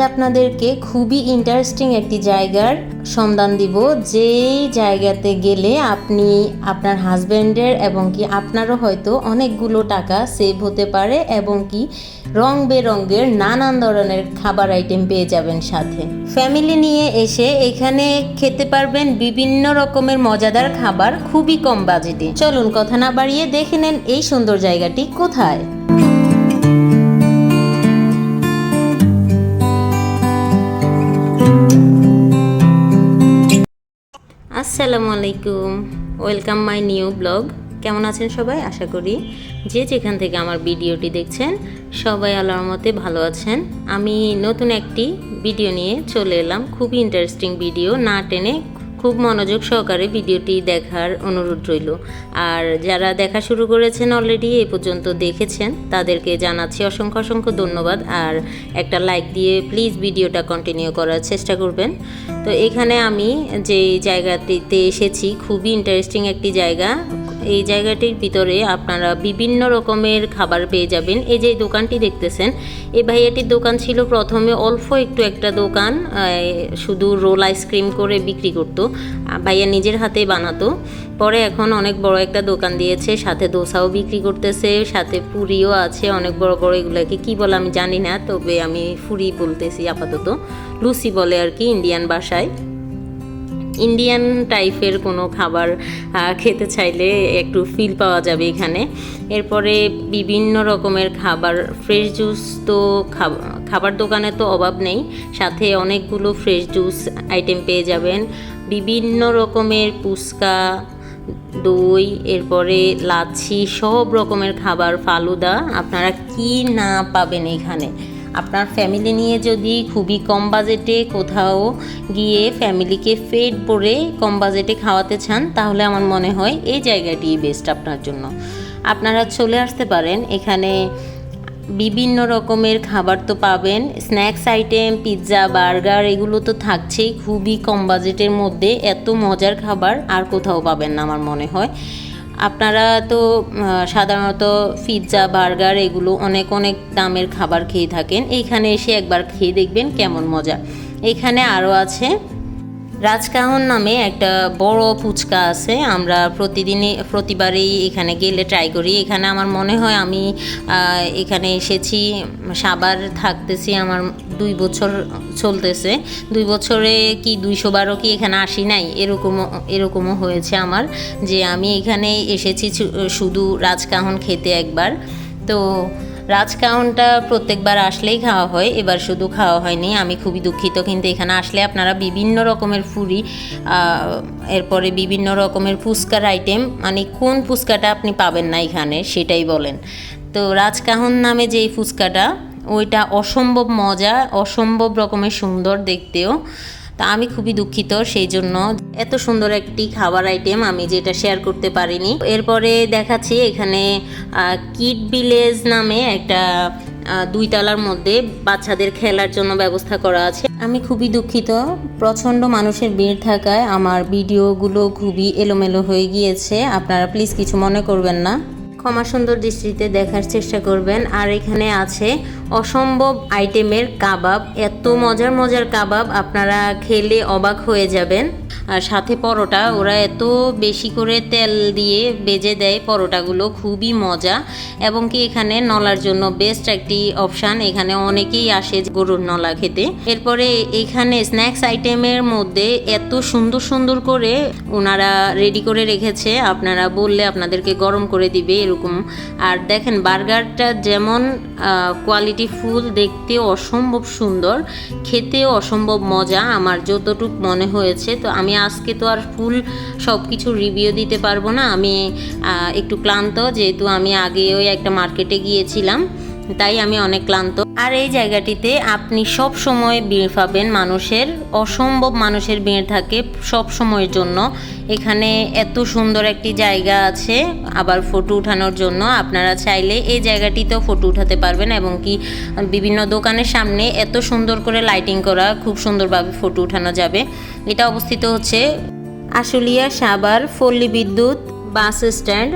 আপনাদেরকে খুবই ইন্টারেস্টিং একটি জায়গার সন্ধান দিব। যেই জায়গাতে গেলে আপনি আপনার হাজব্যান্ডের এবং কি আপনারও হয়তো অনেকগুলো টাকা সেভ হতে পারে এবং কি রং বেরঙের নানান ধরনের খাবার আইটেম পেয়ে যাবেন সাথে। ফ্যামিলি নিয়ে এসে এখানে খেতে পারবেন বিভিন্ন রকমের মজাদার খাবার, খুবই কম বাজেটে চলুন কথা না বাড়িয়ে দেখে নেন এই সুন্দর জায়গাটি কোথায়। আসসালামু আলাইকুম। ওয়েলকাম মাই নিউ ব্লগ কেমন আছেন সবাই? আশা করি যে যেখান থেকে আমার ভিডিওটি দেখছেন, সবাই আল্লাহর মতে ভালো আছেন। আমি নতুন একটি ভিডিও নিয়ে চলে এলাম। খুবই ইন্টারেস্টিং ভিডিও না টেনে খুব মনোযোগ সহকারে ভিডিওটি দেখার অনুরোধ রইল। আর যারা দেখা শুরু করেছেন অলরেডি এ পর্যন্ত দেখেছেন, তাদেরকে জানাচ্ছি অসংখ্য অসংখ্য ধন্যবাদ। আর একটা লাইক দিয়ে প্লিজ ভিডিওটা কন্টিনিউ করার চেষ্টা করবেন। তো এখানে আমি যে জায়গাটিতে এসেছি, খুবই ইন্টারেস্টিং একটি জায়গা এই জায়গাটির ভিতরে আপনারা বিভিন্ন রকমের খাবার পেয়ে যাবেন। এই যে দোকানটি দেখতেছেন, এই ভাইয়াটির দোকান ছিল প্রথমে অল্প একটু একটা দোকান শুধু রোল আইসক্রিম করে বিক্রি করতো ভাইয়া নিজের হাতে বানাতো। পরে এখন অনেক বড় একটা দোকান দিয়েছে, সাথে দোসাও বিক্রি করতেছে, সাথে পুরিও আছে, অনেক বড় বড় এগুলোকে। কি বলে আমি জানি না, তবে আমি ফুরি বলতেছি আপাতত। লুসি বলে আর কি, ইন্ডিয়ান ভাষায় ইন্ডিয়ান টাইপের কোনো খাবার খেতে চাইলে একটু ফিল পাওয়া যাবে এখানে। এরপরে বিভিন্ন রকমের খাবার ফ্রেশ জুস তো খাবার দোকানে তো অভাব নেই। সাথে অনেকগুলো ফ্রেশ জুস আইটেম পেয়ে যাবেন। বিভিন্ন রকমের ফুচকা দই, এরপরে লাচ্ছি, সব রকমের খাবার, ফালুদা। আপনারা কি না পাবেন এখানে? আপনার ফ্যামিলি নিয়ে যদি খুবই কম বাজেটে কোথাও গিয়ে ফ্যামিলিকে ফেড ভরে কম বাজেটে খাওয়াতে চান, তাহলে আমার মনে হয় এই জায়গাটি বেস্ট আপনার জন্য। আপনারা চলে আসতে পারেন, এখানে বিভিন্ন রকমের খাবার তো পাবেন স্ন্যাক্স আইটেম পিৎজা বার্গার এগুলো তো থাকছেই, খুবই কম বাজেটের মধ্যে, এত মজার খাবার আর কোথাও পাবেন না আমার মনে হয়। আপনারা তো সাধারণত পিৎজা বার্গার এগুলো অনেক অনেক দামের খাবার খেয়ে থাকেন। এইখানে এসে একবার খেয়ে দেখবেন কেমন মজা। এখানে আরও আছে রাজকাহন নামে একটা বড় ফুচকা আছে। আমরা প্রতিদিনই, প্রতিবারই এখানে গেলে ট্রাই করি। এখানে আমার মনে হয় আমি এখানে এসেছি, সাবার থাকতেছি আমার দুই বছর চলতেছে। দুই বছরে কি দুইশো বারো কি এখানে আসি নাই? এরকমও এরকমও হয়েছে আমার যে আমি এখানে এসেছি শুধু রাজকাহন খেতে একবার। তো রাজকাউনটা প্রত্যেকবার আসলেই খাওয়া হয়, এবার শুধু খাওয়া হয়নি, আমি খুবই দুঃখিত, কিন্তু এখানে আসলে আপনারা বিভিন্ন রকমের ফুরি এরপরে বিভিন্ন রকমের ফুচকার আইটেম মানে কোন ফুচকাটা আপনি পাবেন না এখানে সেটাই বলেন। তো রাজকাহন নামে যেই ফুচকাটা, ওইটা অসম্ভব মজা, অসম্ভব রকমের সুন্দর দেখতেও। তা আমি খুবই দুঃখিত সেই জন্য এত সুন্দর একটি খাবার আইটেম আমি যেটা শেয়ার করতে পারিনি। এরপরে দেখাচ্ছি এখানে কিড ভিলেজ নামে একটা দুই তলার মধ্যে বাচ্চাদের খেলার জন্য ব্যবস্থা করা আছে। আমি খুবই দুঃখিত, প্রচণ্ড মানুষের ভিড় থাকায় আমার ভিডিওগুলো খুবই এলোমেলো হয়ে গিয়েছে। আপনারা প্লিজ কিছু মনে করবেন না। ক্ষমা সুন্দর দৃষ্টিতে দেখার চেষ্টা করবেন। আর এখানে আছে, অসম্ভব আইটেমের কাবাব। এত মজার মজার কাবাব আপনারা খেলে অবাক হয়ে যাবেন। আর সাথে পরোটা ওরা এত বেশি করে তেল দিয়ে বেজে দেয় পরোটাগুলো খুবই মজা। এবং কি এখানে নলার জন্য বেস্ট একটি অপশান এখানে অনেকেই আসে গরুর নলা খেতে। এরপরে এখানে স্ন্যাক্স আইটেমের মধ্যে এত সুন্দর সুন্দর করে ওনারা রেডি করে রেখেছে আপনারা বললে আপনাদেরকে গরম করে দিবে এরকম। আর দেখেন বার্গারটা যেমন কোয়ালিটি ফুল দেখতে অসম্ভব সুন্দর খেতেও অসম্ভব মজা আমার যতটুক মনে হয়েছে তো আমি আজকে তো আর ফুল সব কিছু রিভিউ দিতে পারব না। আমি একটু ক্লান্ত, যেহেতু আমি আগে ওই একটা মার্কেটে গিয়েছিলাম, তাই আমি অনেক ক্লান্ত। আর এই জায়গাটিতে আপনি সব সময় ভিড় পাবেন মানুষের, অসম্ভব মানুষের ভিড় থাকে সব সময়ের জন্য। এখানে এত সুন্দর একটি জায়গা আছে, আবার ফটো উঠানোর জন্য। আপনারা চাইলে এই জায়গাটিতেও ফটো উঠাতে পারবেন এবং কি বিভিন্ন দোকানের সামনে এত সুন্দর করে লাইটিং করা, খুব সুন্দরভাবে ফটো উঠানো যাবে। এটা অবস্থিত হচ্ছে আশুলিয়া সাবার পল্লী বিদ্যুৎ বাস স্ট্যান্ড।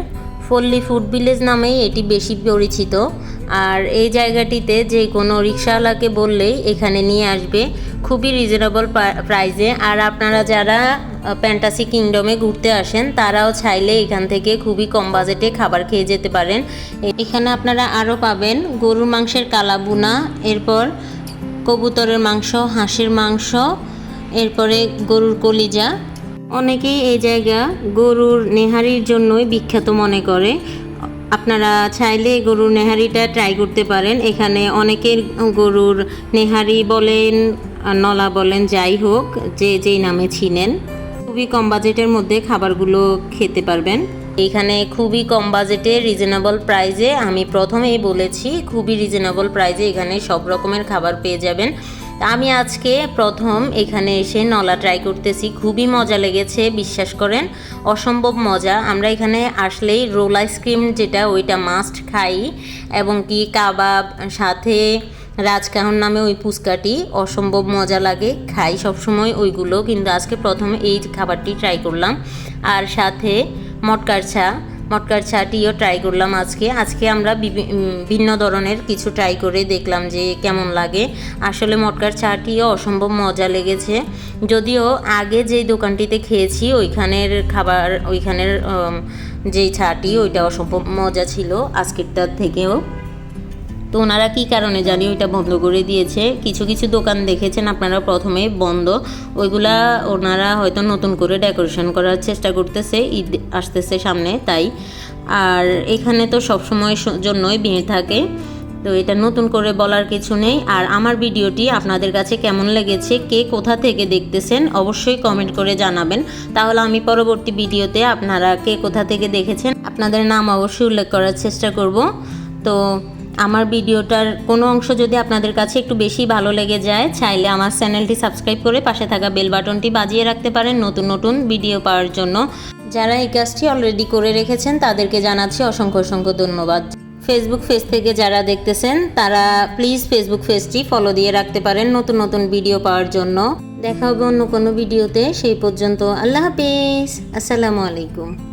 পল্লী ফুড ভিলেজ নামেই এটি বেশি পরিচিত। আর এই জায়গাটিতে যে কোনো রিক্সাওয়ালাকে বললেই এখানে নিয়ে আসবে। খুবই রিজনেবল প্রাইসে আর আপনারা যারা প্যান্টাসি কিংডমে ঘুরতে আসেন, তারাও চাইলে এখান থেকে খুবই কম বাজেটে খাবার খেয়ে যেতে পারেন। এখানে আপনারা আরও পাবেন গরুর মাংসের কালাবুনা এরপর কবুতরের মাংস, হাঁসের মাংস, এরপরে গরুর কলিজা অনেকেই এই জায়গা গরুর নেহারির জন্যই বিখ্যাত মনে করে। আপনারা চাইলে গরুর নেহারিটা ট্রাই করতে পারেন। এখানে অনেকের গরুর নেহারি বলেন, নলা বলেন, যাই হোক, যে যেই নামে ছিনেন খুবই কম বাজেটের মধ্যে খাবারগুলো খেতে পারবেন। এখানে খুবই কম বাজেটে রিজনেবল প্রাইজে আমি প্রথমেই বলেছি, খুবই রিজনেবল প্রাইজে এখানে সব রকমের খাবার পেয়ে যাবেন। আমি আজকে প্রথম এখানে এসে নলা ট্রাই করতেছি। খুবই মজা লেগেছে, বিশ্বাস করেন। অসম্ভব মজা। আমরা এখানে আসলেই রোল আইসক্রিম যেটা, ওইটা মাস্ট খাই। এবং কি কাবাব, সাথে রাজকাহন নামে ওই পুচকাটি অসম্ভব মজা লাগে। খাই সবসময় ওইগুলো, কিন্তু আজকে প্রথম এই খাবারটি ট্রাই করলাম। আর সাথে মটকার চা। মটকার ছাটিও ট্রাই করলাম আজকে। আজকে আমরা ভিন্ন ধরনের কিছু ট্রাই করে দেখলাম যে কেমন লাগে। আসলে মটকার ছাটিও অসম্ভব মজা লেগেছে। যদিও আগে যে দোকানটিতে খেয়েছি, ওইখানের খাবার, ওইখানের যেই চাটি, ওইটা অসম্ভব মজা ছিল আজকেরটার থেকেও। তো ওনারা কী কারণে জানি ওইটা বন্ধ করে দিয়েছে? কিছু কিছু দোকান দেখেছেন আপনারা প্রথমে বন্ধ। ওইগুলা ওনারা হয়তো নতুন করে ডেকোরেশন করার চেষ্টা করতেছে, ঈদ আসতেছে সামনে তাই। আর এখানে তো সবসময় জন্যই ভিড় থাকে। তো এটা নতুন করে বলার কিছু নেই। আর আমার ভিডিওটি আপনাদের কাছে কেমন লেগেছে, কে কোথা থেকে দেখতেছেন অবশ্যই কমেন্ট করে জানাবেন। তাহলে আমি পরবর্তী ভিডিওতে আপনারা কে কোথা থেকে দেখেছেন আপনাদের নাম অবশ্যই উল্লেখ করার চেষ্টা করব। তো আমার ভিডিওটার কোনো অংশ যদি আপনাদের কাছে একটু বেশি ভালো লেগে যায়, চাইলে আমার চ্যানেলটি সাবস্ক্রাইব করে পাশে থাকা বেল বাটনটি বাজিয়ে রাখতে পারেন নতুন নতুন ভিডিও পাওয়ার জন্য। যারা এই কাজটি অলরেডি করে রেখেছেন, তাদেরকে জানাচ্ছি অসংখ্য অসংখ্য ধন্যবাদ। ফেসবুক পেজ থেকে যারা দেখতেছেন, তারা প্লিজ ফেসবুক পেজটি ফলো দিয়ে রাখতে পারেন নতুন নতুন ভিডিও পাওয়ার জন্য। দেখা হবে অন্য কোনো ভিডিওতে, সেই পর্যন্ত আল্লাহ হাফিজ। আসসালামু আলাইকুম।